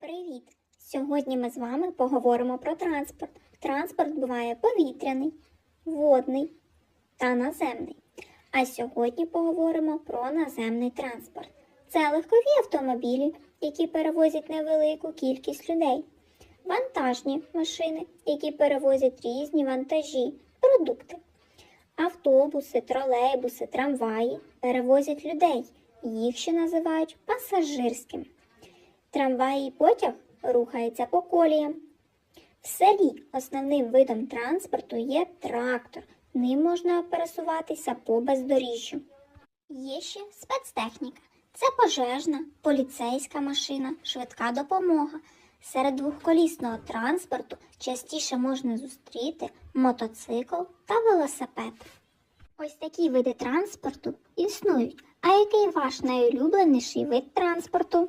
Привіт! Сьогодні ми з вами поговоримо про транспорт. Транспорт буває повітряний, водний та наземний. А сьогодні поговоримо про наземний транспорт. Це легкові автомобілі, які перевозять невелику кількість людей, вантажні машини, які перевозять різні вантажі, продукти. Автобуси, тролейбуси, трамваї перевозять людей. Їх ще називають пасажирським. Трамвай і потяг рухаються по коліям. В селі основним видом транспорту є трактор. Ним можна пересуватися по бездоріжжю. Є ще спецтехніка. Це пожежна, поліцейська машина, швидка допомога. Серед двохколісного транспорту частіше можна зустріти мотоцикл та велосипед. Ось такі види транспорту існують. А який ваш найулюбленіший вид транспорту?